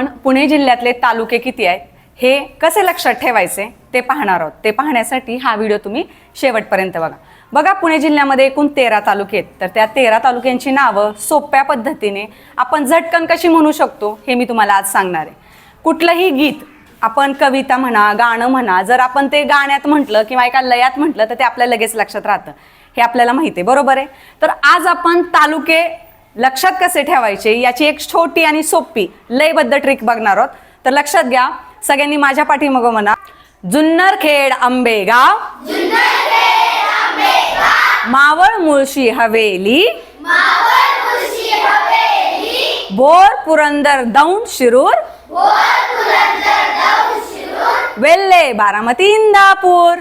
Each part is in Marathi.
आपण पुणे जिल्ह्यातले तालुके किती आहेत हे कसे लक्षात ठेवायचे ते पाहणार आहोत. ते पाहण्यासाठी हा व्हिडिओ तुम्ही शेवटपर्यंत बघा. बघा पुणे जिल्ह्यामध्ये एकूण तेरा तालुके आहेत. तर त्या तेरा तालुक्यांची नावं सोप्या पद्धतीने आपण झटकन कशी म्हणू शकतो हे मी तुम्हाला आज सांगणार आहे. कुठलंही गीत आपण कविता म्हणा गाणं म्हणा जर आपण ते गाण्यात म्हटलं किंवा एका लयात म्हटलं तर ते आपल्या लगेच लक्षात राहतं. हे आपल्याला माहिती आहे. बरोबर आहे? तर आज आपण तालुके लक्षात कसे ठेवायचे? याची एक छोटी आणि सोपी लयबद्ध ट्रिक बघणार आहोत. तर लक्षात घ्या सगळ्यांनी माझ्या पाठीमग म्हणा. जुन्नर खेड आंबेगाव. मावळ मुळशी हवेली. बोर पुरंदर दौंड शिरूर. वेल्ले बारामती इंदापूर.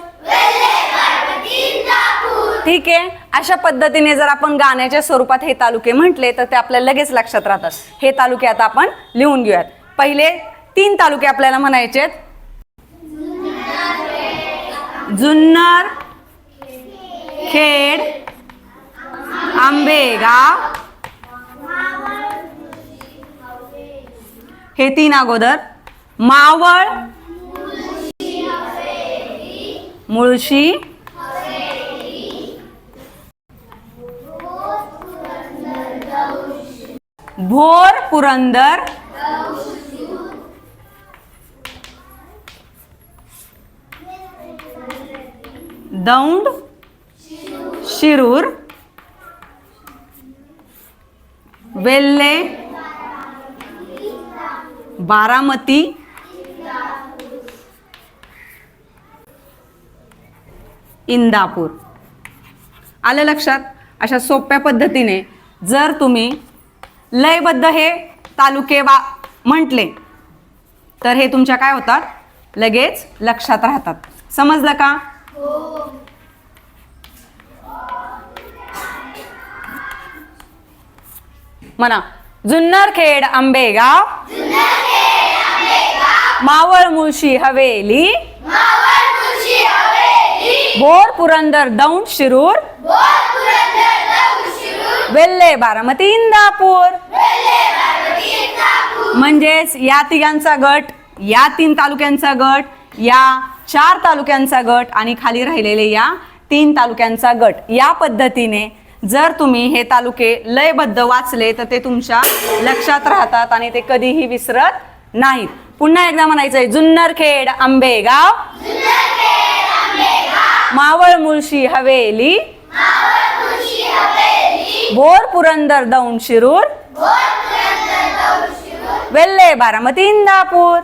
ठीक आहे? अशा पद्धतीने जर आपण गाण्याच्या स्वरूपात हे तालुके म्हटले तर ते आपल्याला लगेच लक्षात राहतात. हे तालुके आता आपण लिहून घेऊयात. पहिले तीन तालुके आपल्याला म्हणायचे जुन्नर खेड आंबेगाव हे तीन अगोदर. मावळ मुळशी भोर पुरंदर. दौंड शिरूर. वेल्हे बारामती. इंदापूर. आलं लक्षात? अशा सोप्या पद्धतीने जर तुम्ही लयबद्ध हे तालुके वा म्हटले. तर हे तुमच्या काय होतात? लगेच लक्षात राहतात. समजलं का? म्हणा. जुन्नर खेड आंबेगाव. मावळ मुळशी हवेली. भोर पुरंदर दौंड शिरूर. वेल्हे बारामती इंदापूर. म्हणजेच या तिघांचा गट या तीन तालुक्यांचा गट या चार तालुक्यांचा गट आणि खाली राहिलेले या तीन तालुक्यांचा गट. या पद्धतीने जर तुम्ही हे तालुके लयबद्ध वाचले तर ते तुमच्या लक्षात राहतात आणि ते कधीही विसरत नाहीत. पुन्हा एकदा म्हणायचंय जुन्नर खेड आंबेगाव. मावळ मुळशी हवेली. भोर पुरंदर दौंड शिरूर. वेल्हे बारामती इंदापूर.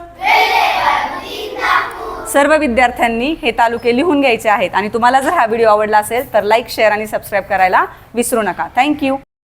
सर्व विद्यार्थ्यांनी हे तालुके लिहून घ्यायचे आहेत. आणि तुम्हाला जर हा व्हिडिओ आवडला असेल तर लाईक शेअर आणि सबस्क्राईब करायला विसरू नका. थँक्यू